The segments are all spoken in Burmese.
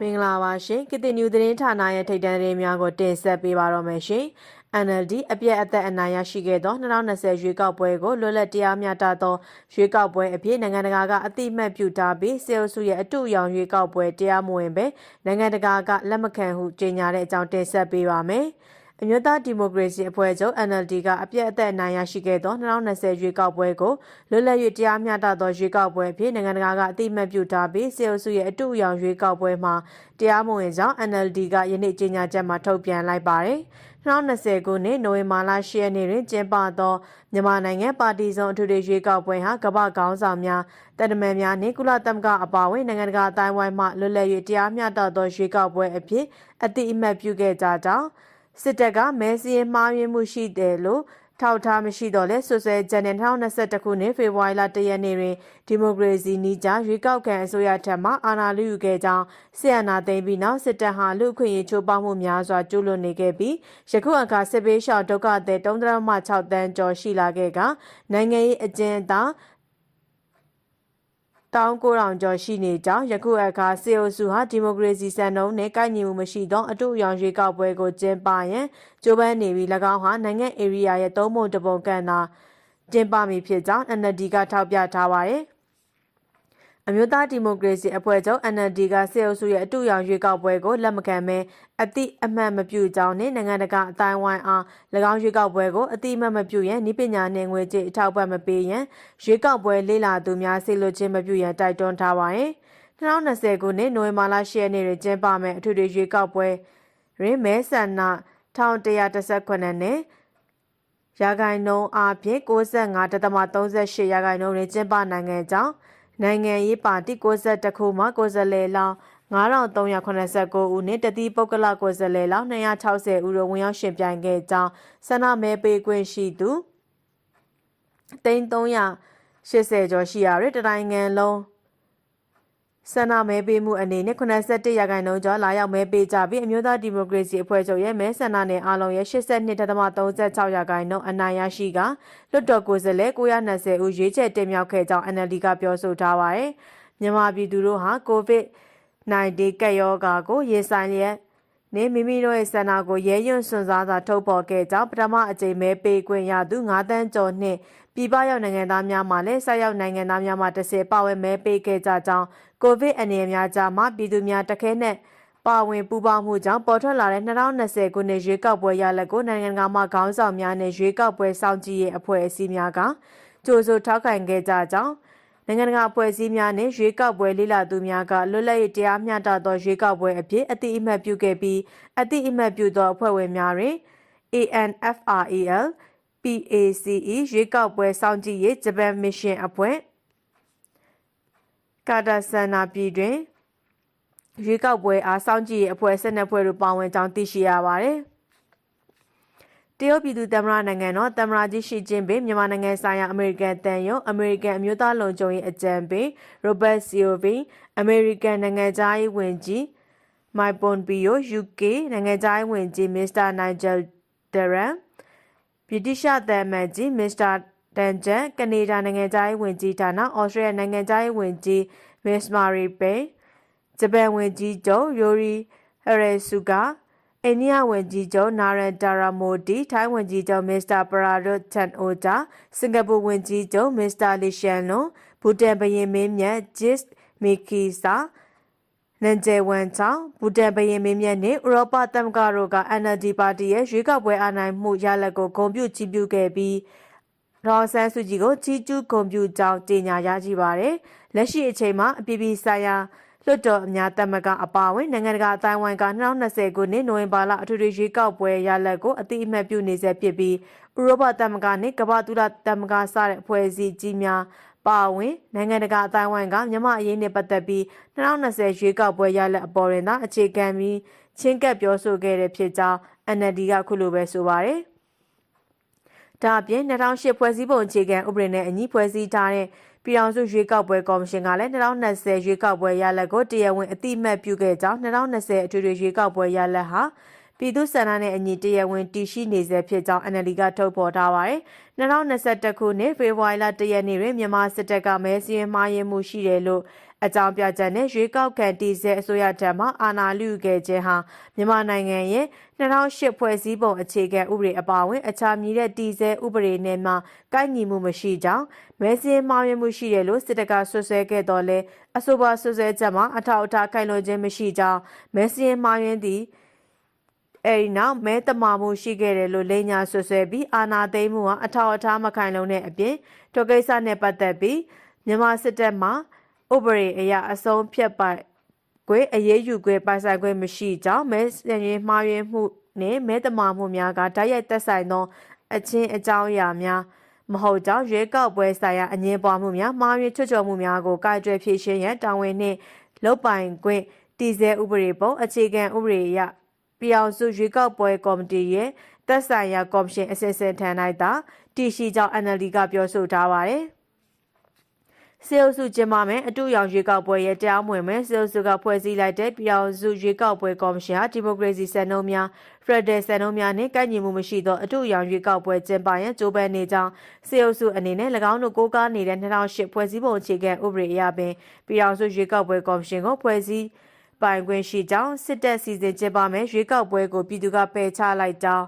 မင်္ဂလာပါရှင်ကတိနျူသတင်းဌာနရဲ့ထိပ်တန်းသတင်းများကိုတင်ဆက်ပေးပါတော့မယ်ရှင် NLD အပြည့်အသက်အနိုင်ရရှိခဲ့သော2020ရွေးကောက်ပွဲကိုလွတ်လပ်တရားမျှတသောရွေးကောက်ပွဲအဖြစ်နိုင်ငံတကာကအတိအမှတ်ပြုထားပြီးစေအုပ်စုရဲ့အတူရောင်ရွေးကောက်ပွဲတရားမဝင်ပဲနိုင်ငံတကာကလက်မခံဟုကြေညာတဲ့အကြောင်းတင်ဆက်ပေးပါမယ်။ အမျိုးသားဒီမိုကရေစီအဖွဲ့ချုပ် NLD ကအပြည့်အသက်အနိုင်ရရှိခဲ့သော2020ရွေးကောက်ပွဲကိုလွတ်လပ်၍တရားမျှတသောရွေးကောက်ပွဲအဖြစ်နိုင်ငံတကာကအတိအမှတ်ပြုထားပြီးစေအုပ်စုရဲ့အတူအယောင်ရွေးကောက်ပွဲမှာတရားမဝင်ကြောင်း NLD ကယနေ့ကြေညာချက်မှာထုတ်ပြန်လိုက်ပါတယ်။2020ခုနှစ်နိုဝင်ဘာလ10ရက်နေ့တွင်ကျင်းပသောမြန်မာနိုင်ငံပါတီစုံအထွေထွေရွေးကောက်ပွဲဟာကမ္ဘာခေါင်းဆောင်များတန်တမန်များနှင့်ကုလသမဂ္ဂအပါအဝင်နိုင်ငံတကာအတိုင်းအဝိုင်းမှလွတ်လပ်၍တရားမျှတသောရွေးကောက်ပွဲအဖြစ်အတိအမှတ်ပြုခဲ့ကြကြောင်း စစ်တပ်ကမဲစင်းမှားယွင်းမှုရှိတယ်လို့ထောက်ထားမရှိတော့လဲဆွဆွဲဂျန်နယ်2021ခုနှစ်ဖေဖော်ဝါရီလ1ရက်နေ့တွင်ဒီမိုကရေစီနီးကြရွေးကောက်ခံအစိုးရထံမှအာဏာလုယူခဲ့ကြောင်းဆီယနာသိမ်းပြီးနောက်စစ်တပ်ဟာလူခွင့်ရေးချိုးဖောက်မှုများစွာကျူးလွန်နေခဲ့ပြီးယခုအခါစစ်ပေးရှောင်ဒုက္ခသည်3.6တန်းကျော်ရှိလာခဲ့ကနိုင်ငံရေးအကျဉ်းသား တောင်းကိုတောင်ကျော်ရှိနေကြောင်းယခုအခါစေအိုစုဟာဒီမိုကရေစီစံနှုန်းနဲ့ကိုက်ညီမှုမရှိသောအတူအယောင်ရွေးကောက်ပွဲကိုကျင်းပရန်ကြိုးပမ်းနေပြီး၎င်းဟာနိုင်ငံဧရိယာရဲ့သုံးပုံတပုံကန့်သာကျင်းပမည်ဖြစ်ကြောင်း NLD ကထောက်ပြထားပါတယ်။ အမျိုးသားဒီမိုကရေစီအဖွဲ့ချုပ် NLD ကစေအုပ်စုရဲ့အတူရောင်ရွေးကောက်ပွဲကိုလက်မခံဘဲအတိအမှတ်မပြုကြောင်းနဲ့နိုင်ငံတကာအတိုင်းဝိုင်းအား၎င်းရွေးကောက်ပွဲကိုအတိအမှတ်မပြုရန်ဤပညာနဲ့ငွေကြေးအထောက်ပံ့မပေးရန်ရွေးကောက်ပွဲလေးလာသူများဆေလွတ်ခြင်းမပြုရန်တိုက်တွန်းထားပါတယ်။2020ခုနှစ်နိုဝင်ဘာလ10ရက်နေ့တွင်ကျင်းပမယ့်အထွေထွေရွေးကောက်ပွဲတွင်မဲဆန္ဒ1118နဲ့ရာဂိုင်နှုန်းအပြင်65.38ရာဂိုင်နှုန်းတွင်ကျင်းပနိုင်ခဲ့ကြောင်း နိုင်ငံရေးပါတီ62ခုမှကိုယ်စားလှယ်လောင်း9389ဦးနဲ့တတိပုဂ္ဂလကိုယ်စားလှယ်လောင်း260ဦးတို့ဝင်ရောက်ရှင်ပြိုင်ခဲ့ကြောင်းဆန္ဒမဲပေးခွင့်ရှိသူ380ကျော်ရှိရာတွင်တနိုင်ငံလုံး ဆန္ဒမဲပေးမှုအနေနဲ့81ရာခိုင်နှုန်းကျော်လာရောက်မဲပေးကြပြီးအမျိုးသားဒီမိုကရေစီအဖွဲ့ချုပ်ရဲ့မဲဆန္ဒနယ်အားလုံးရဲ့82.36ရာခိုင်နှုန်းအနိုင်ရရှိကလွတ်တော်ကိုယ်စားလှယ်920ဦးရွေးချယ်တင်မြှောက်ခဲ့ကြောင်း NLD ကပြောဆိုထားပါတယ်။မြန်မာပြည်သူတို့ဟာ COVID-19 ကပ်ရောဂါကိုရင်ဆိုင်လျက်နေမိမိတို့ရဲ့ဆန္ဒကိုရဲရွံ့စွန့်စားစွာထုတ်ဖော်ခဲ့ကြောင်းပထမအကြိမ်မဲပေးခွင့်ရသူ9တန်းကျော်နှင့် ပြည်ပရောက်နိုင်ငံသားများမှလည်းဆက်ရောက်နိုင်ငံသားများမှတစ်ဆယ်ပါဝင်မဲပေးခဲ့ကြကြောင်းကိုဗစ်အနေအများကြားမှာပြည်သူများတခဲနဲ့ပါဝင်ပူးပေါင်းမှုကြောင့်ပေါ်ထွက်လာတဲ့2020ခုနှစ်ရွေးကောက်ပွဲရလဒ်ကိုနိုင်ငံကမှခေါင်းဆောင်များနဲ့ရွေးကောက်ပွဲစောင့်ကြည့်ရေးအဖွဲ့အစည်းများကကြိုးဆိုထောက်ခံခဲ့ကြကြောင်းနိုင်ငံတကာအဖွဲ့အစည်းများနဲ့ရွေးကောက်ပွဲလိလာသူများကလွတ်လပ်ရေးတရားမျှတသောရွေးကောက်ပွဲအဖြစ်အတိအမှတ်ပြုခဲ့ပြီးအတိအမှတ်ပြုသောအဖွဲ့ဝင်များတွင် ANFREL PACE ရွေးကောက်ပွဲစောင့်ကြည့်ရေးဂျပန်မစ်ရှင်အဖွဲ့ကာတာဆန်နာပြည်တွင်ရွေးကောက်ပွဲအားစောင့်ကြည့်ရေးအဖွဲ့၁၂ဖွဲ့တို့ပါဝင်ကြောင်းသိရှိရပါတယ်။တရုတ်ပြည်သူသမ္မတနိုင်ငံတော်သမ္မတကြီးရှီကျင်းပင်မြန်မာနိုင်ငံဆိုင်ရာအမေရိကန်တန်ယုံအမေရိကန်အမျိုးသားလုံခြုံရေးအကြံပေးရိုဘတ်စီယိုဗီအမေရိကန်နိုင်ငံသားရေးဝန်ကြီးမိုက်ပွန်ပီယို UK နိုင်ငံသားရေးဝန်ကြီးမစ္စတာနိုင်ဂျယ်ဒရန် ဗြိတိရှသံအမတ်ကြီးမစ္စတာတန်ဂျန်ကနေဒါနိုင်ငံသားရေးဝန်ကြီးဌာနဩစတြေးလျနိုင်ငံသားရေးဝန်ကြီးမစ္စမာရီပေဂျပန်ဝန်ကြီးချုပ်ယိုရီဟရေဆူကအိန္ဒိယဝန်ကြီးချုပ်နာရန်တာရာမိုဒီထိုင်းဝန်ကြီးချုပ်မစ္စတာပရာဒွတ်ချန်အိုတာစင်ကာပူဝန်ကြီးချုပ်မစ္စတာလီရှန်လွန်ဘူတန်ဘရင်မင်းမြတ်ဂျစ်မီကီစာ နန်ဂျေဝမ်ချောင်းဘူတန်ဘရင်မင်းမြတ်နှင့်ဥရောပသမဂ္ဂတို့က NLD ပါတီရဲ့ရွေးကောက်ပွဲအာဏာမှုရလဒ်ကိုဂုဏ်ပြုချီးမြှင့်ခဲ့ပြီးဒေါ်ဆန်းစုကြည်ကိုချီးကျူးဂုဏ်ပြုကြောင်းကြေညာရရှိပါတယ်။လက်ရှိအချိန်မှာအပြည်ပြည်ဆိုင်ရာလွှတ်တော်အများသမဂ္ဂအပါအဝင်နိုင်ငံတကာအတိုင်းဝိုင်းက2020ခုနှစ်နိုဝင်ဘာလအထွေထွေရွေးကောက်ပွဲရလဒ်ကိုအတိအမှတ်ပြုနေဆဲဖြစ်ပြီးဥရောပသမဂ္ဂနှင့်ကမ္ဘာတူလာသမဂ္ဂစတဲ့အဖွဲ့အစည်းကြီးများ ပါဝင်နိုင်ငံတကာအတိုင်းဝိုင်းကမြန်မာအရေးနဲ့ပတ်သက်ပြီး2020ရွေးကောက်ပွဲရလဒ်အပေါ်တွင်သာအခြေခံပြီးချင်းကပ်ပြောဆိုခဲ့တဲ့ဖြစ်ကြောင်း NLD ကခုလိုပဲဆိုပါတယ်။ဒါအပြင်2008ဖွဲ့စည်းပုံအခြေခံဥပဒေနဲ့အညီဖွဲ့စည်းထားတဲ့ပြည်ထောင်စုရွေးကောက်ပွဲကော်မရှင်ကလည်း2020ရွေးကောက်ပွဲရလဒ်ကိုတရားဝင်အတိအမှတ်ပြုခဲ့ကြောင်း2020အထွေထွေရွေးကောက်ပွဲရလဒ်ဟာပြည်သူ့ဆန္ဒနဲ့အညီတရားဝင်တည်ရှိနေစေဖြစ်ကြောင်း NLD ကထုတ်ဖော်ထားပါတယ်။ 2021ခုနှစ်ဖေဖော်ဝါရီလ1ရက်နေ့တွင်မြန်မာစစ်တပ်ကမဲစည်းမှားယွင်းမှုရှိတယ်လို့အကြောင်းပြချက်နဲ့ရွေးကောက်ခံတည်ဆဲအစိုးရထံမှအာဏာလုခဲ့ခြင်းဟာမြန်မာနိုင်ငံရဲ့2008ဖွဲ့စည်းပုံအခြေခံဥပဒေအပါအဝင်အခြားမြည်တဲ့တည်ဆဲဥပဒေနဲ့မှကိုက်ညီမှုမရှိကြောင်းမဲစင်းမှားယွင်းမှုရှိတယ်လို့စစ်တပ်ကဆွဆွဲခဲ့တော်လဲအဆိုပါဆွဆွဲချက်မှာအထောက်အထားခိုင်လုံခြင်းမရှိကြောင်းမဲစင်းမှားယွင်းသည့် အဲဒီနောက်မဲတမာမှုရှိခဲ့တယ်လို့လိန်ညာဆွဆွဲပြီးအာနာသိမ်းမှုဟာအထောက်အထားမခိုင်လုံတဲ့အပြင်ထိုကိစ္စနဲ့ပတ်သက်ပြီးမြန်မာစစ်တပ်မှဥပဒေအရအဆုံးဖြတ်ပိုက်ကွေအရေးယူကွေပိုင်ဆိုင်ခွင့်မရှိကြောင်းမဲစင်ရင်မှားယွင်းမှုနှင့်မဲတမာမှုများကတိုက်ရိုက်သက်ဆိုင်သောအချင်းအကြောင်းအရာများမဟုတ်ကြောင်းရွေးကောက်ပွဲဆိုင်ရာအငင်းပွားမှုများမှားယွင်းချွတ်ချော်မှုများကိုကာကြွယ်ဖြေရှင်းရန်တာဝန်နှင့်လုတ်ပိုင်ခွင့်တည်ဆဲဥပဒေပုံအခြေခံဥပဒေအရ ပြည်အောင်စုရွေးကောက်ပွဲကော်မတီရဲ့သက်ဆိုင်ရာကော်မရှင်အစစ်အစင်ထံ၌သာတည်ရှိကြောင်း NLD ကပြောဆိုထားပါတယ်။စေအုပ်စုကျင်းပမယ်အတူရောင်ရွေးကောက်ပွဲရဲ့တရားမဝင်မဲ့စေအုပ်စုကဖွဲ့စည်းလိုက်တဲ့ပြည်အောင်စုရွေးကောက်ပွဲကော်မရှင်ဟာဒီမိုကရေစီစံနှုန်းများဖရဒယ်စံနှုန်းများနဲ့ကိုက်ညီမှုမရှိသောအတူရောင်ရွေးကောက်ပွဲကျင်းပရန်ကြိုးပမ်းနေကြောင်းစေအုပ်စုအနေနဲ့၎င်းတို့ကိုးကားနေတဲ့2008ဖွဲ့စည်းပုံအခြေခံဥပဒေအရပင်ပြည်အောင်စုရွေးကောက်ပွဲကော်မရှင်ကိုဖွဲ့စည်း ပိုင်ခွင့်ရှိကြောင်းစစ်တပ်စီစဉ်ကျင်းပမယ်ရွေးကောက်ပွဲကိုပြည်သူကပယ်ချလိုက်ကြောင်း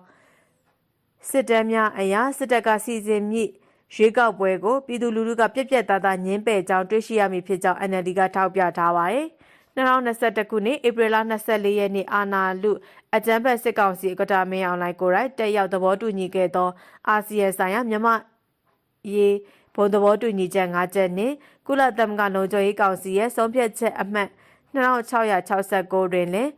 စစ်တပ်များအရာစစ်တပ်ကစီစဉ်မြင့်ရွေးကောက်ပွဲကိုပြည်သူလူထုကပြက်ပြက်သားသားညှင်းပယ်ကြောင်းတွေ့ရှိရမည်ဖြစ်ကြောင်း NLD ကထောက်ပြထားပါတယ်။2021ခုနှစ်ဧပြီလ24ရက်နေ့အာနာလူအကြမ်းဖက်စစ်ကောင်စီအကတာမင်းအွန်လိုင်းကိုရိုက်တက်ရောက်သဘောတူညီခဲ့သောအာဆီယံဆိုင်ရာမြန်မာရေးဘုံသဘောတူညီချက်၅ချက်နှင့်ကုလသမဂ္ဂလုံခြုံရေးကောင်စီရဲ့ဆုံးဖြတ်ချက်အမှတ် 2669တွင်လည်း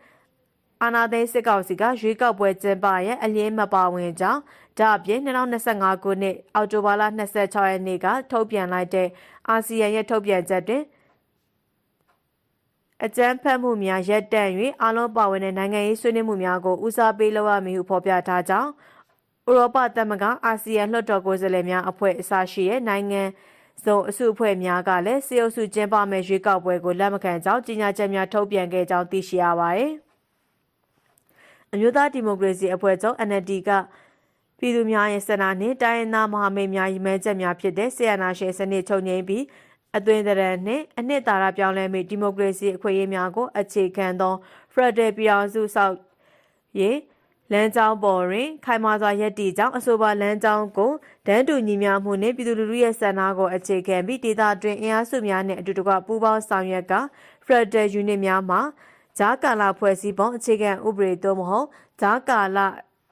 အာနာသိန်းစစ်ကောင်စီကရွေးကောက်ပွဲကျင်းပရန်အလင်းမပါဝင်ကြောင်းဒါအပြင်2025ခုနှစ်အောက်တိုဘာလ26ရက်နေ့ကထုတ်ပြန်လိုက်တဲ့အာဆီယံရဲ့ထုတ်ပြန်ချက်တွင်အကြမ်းဖက်မှုများရပ်တန့်၍အလုံးပါဝင်တဲ့နိုင်ငံရေးဆွေးနွေးမှုများကိုဦးစားပေးလုပ်ရမည်ဟုဖော်ပြထားကြောင်းဥရောပသမဂ္ဂအာဆီယံလွှတ်တော်ကိုယ်စားလှယ်များအဖွဲ့အစရှိတဲ့နိုင်ငံ စုံအစုအဖွဲ့များကလည်းစေအုပ်စုကျင်းပမဲ့ရွေးကောက်ပွဲကိုလက်မခံကြောင်းကြေညာချက်များထုတ်ပြန်ခဲ့ကြောင်းသိရှိရပါတယ်။အမျိုးသားဒီမိုကရေစီအဖွဲ့ချုပ် NLD ကပြည်သူများရဲ့ဆန္ဒနှင့်တိုင်းရင်းသားမဟာမိတ်များရည်မှန်းချက်များဖြစ်တဲ့ဆီယနာရှင်စနစ်ချုပ်ငြိမ်းပြီးအသွင်သဏ္ဍာန်နှင့်အနှစ်သာရပြောင်းလဲမှုဒီမိုကရေစီအခွင့်အရေးများကိုအခြေခံသောဖရဒယ်ပြည်အောင်စုဆောက်ရေး လမ်းကြောင်းပေါ်တွင်ခိုင်မာစွာရည်တည်ကြောင်းအဆိုပါလမ်းကြောင်းကိုတန်းတူညီမျှမှုနှင့်ပြည်သူလူထုရဲ့ဆန္ဒကိုအခြေခံပြီးဒေသတွင်အင်အားစုများနှင့်အတူတကွပူးပေါင်းဆောင်ရွက်ကဖရဒယ်ယူနစ်များမှာဂျာကာလာဖွဲ့စည်းပုံအခြေခံဥပဒေသို့မဟုတ်ဂျာကာလာ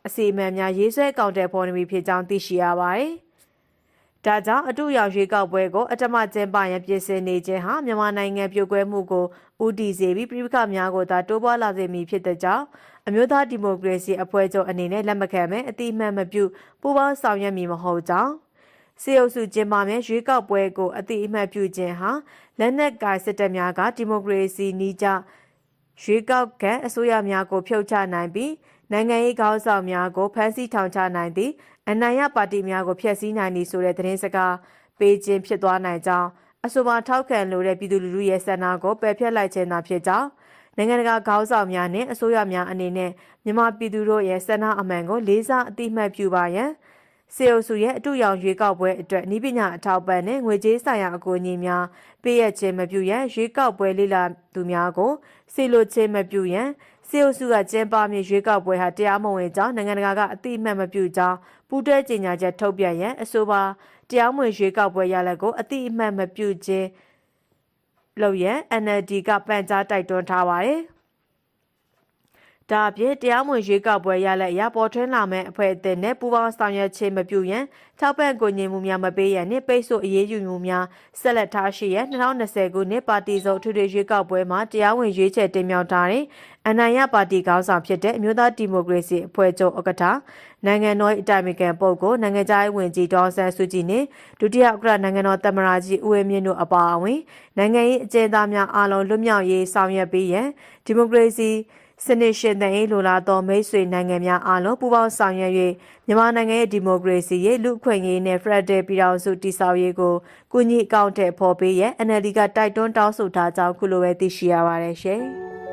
အစီအမံများရေးဆွဲကောင်တယ်ဖော်နေပြီဖြစ်ကြောင်းသိရှိရပါတယ်။ ဒါကြောင့်အတူရောက်ရွေးကောက်ပွဲကိုအတမကျင်းပရန်ပြင်ဆင်နေခြင်းဟာမြန်မာနိုင်ငံပြိုကွဲမှုကိုဦးတည်စေပြီးပြည်ပခများကိုသာတိုးပွားလာစေမည်ဖြစ်တဲ့ကြောင့်အမျိုးသားဒီမိုကရေစီအဖွဲ့ချုပ်အနေနဲ့လက်မခံမဲအတိအမှန်မပြုပူးပေါင်းဆောင်ရွက်မည်မဟုတ်ကြောင်းစေအုပ်စုကျင်းပမြန်ရွေးကောက်ပွဲကိုအတိအမှန်ပြုခြင်းဟာလက်နက်ကိုင်စစ်တပ်များကဒီမိုကရေစီနီးကြရွေးကောက်ခံအစိုးရများကိုဖြုတ်ချနိုင်ပြီး နိုင်ငံရေးခေါင်းဆောင်များကိုဖမ်းဆီးထောင်ချနိုင်သည့်အနိုင်ရပါတီများကိုဖျက်ဆီးနိုင်သည်ဆိုတဲ့သတင်းစကားပေးခြင်းဖြစ်သွားနိုင်ကြောင်းအဆိုပါထောက်ခံလိုတဲ့ပြည်သူလူထုရဲ့ဆန္ဒကိုပယ်ဖျက်လိုက်ခြင်းသာဖြစ်ကြောင်းနိုင်ငံတကာခေါင်းဆောင်များနဲ့အစိုးရများအနေနဲ့မြန်မာပြည်သူတို့ရဲ့ဆန္ဒအမှန်ကိုလေးစားအသိမှတ်ပြုပါရန်စေအုပ်စုရဲ့အတူရောင်ရွေးကောက်ပွဲအတွက်ဤပညာအထောက်ပံ့နဲ့ငွေကြေးဆိုင်ရာအကူအညီများပေးရခြင်းမပြုရန်ရွေးကောက်ပွဲလိလာသူများကိုစီလိုခြင်းမပြုရန် စေအုပ်စုကကျင်းပမည့်ရွေးကောက်ပွဲဟာတရားမဝင်ကြောင်းနိုင်ငံတကာကအတိအမှတ်မပြုကြောင်းပူးတွဲကြေညာချက်ထုတ်ပြန်ရန်အဆိုပါတရားမဝင်ရွေးကောက်ပွဲရလဒ်ကိုအတိအမှတ်မပြုခြင်းလို့ရန် NLD ကပန်ကြားတိုက်တွန်းထားပါတယ်။ ဒါအပြင်တရားမဝင်ရွေးကောက်ပွဲရလက်ရပေါ်ထွန်းလာမဲ့အဖွဲ့အသင်းနဲ့ပူးပေါင်းဆောင်ရွက်ခြင်းမပြုရန်ထောက်ပံ့ကူညီမှုများမပေးရန်နှင့်ပိတ်ဆို့အရေးယူမှုများဆက်လက်ထားရှိရန်2020ခုနှစ်ပါတီစုံထူထွေရွေးကောက်ပွဲမှာတရားဝင်ရွေးချယ်တင်မြှောက်ထားတဲ့အနိုင်ရပါတီခေါင်းဆောင်ဖြစ်တဲ့အမျိုးသားဒီမိုကရေစီအဖွဲ့ချုပ်ဥက္ကဋ္ဌနိုင်ငံတော်အတိုင်ပင်ခံပုဂ္ဂိုလ်နိုင်ငံခြားရေးဝန်ကြီးဒေါ်ဆန်းစုကြည်နှင့်ဒုတိယဥက္ကဋ္ဌနိုင်ငံတော်သမ္မတကြီးဦးဝင်းမြင့်တို့အပါအဝင်နိုင်ငံရေးအကျဉ်းသားများအားလုံးလွတ်မြောက်ရေးဆောင်ရွက်ပေးရန်ဒီမိုကရေစီ စနစ်ရှင်သန်ရေးလိုလားသောမိတ်ဆွေနိုင်ငံများအားလုံးပူးပေါင်းဆောင်ရွက်၍မြန်မာနိုင်ငံရဲ့ဒီမိုကရေစီရေးလူ့အခွင့်အရေးနဲ့ဖရက်ဒယ်ပြည်ထောင်စုတည်ဆောက်ရေးကိုကုညီအကောင့်ထဲပေါ်ပေးရန် NLD ကတိုက်တွန်းတောင်းဆိုထားကြောင်းခုလိုပဲသိရှိရပါတယ်ရှင်။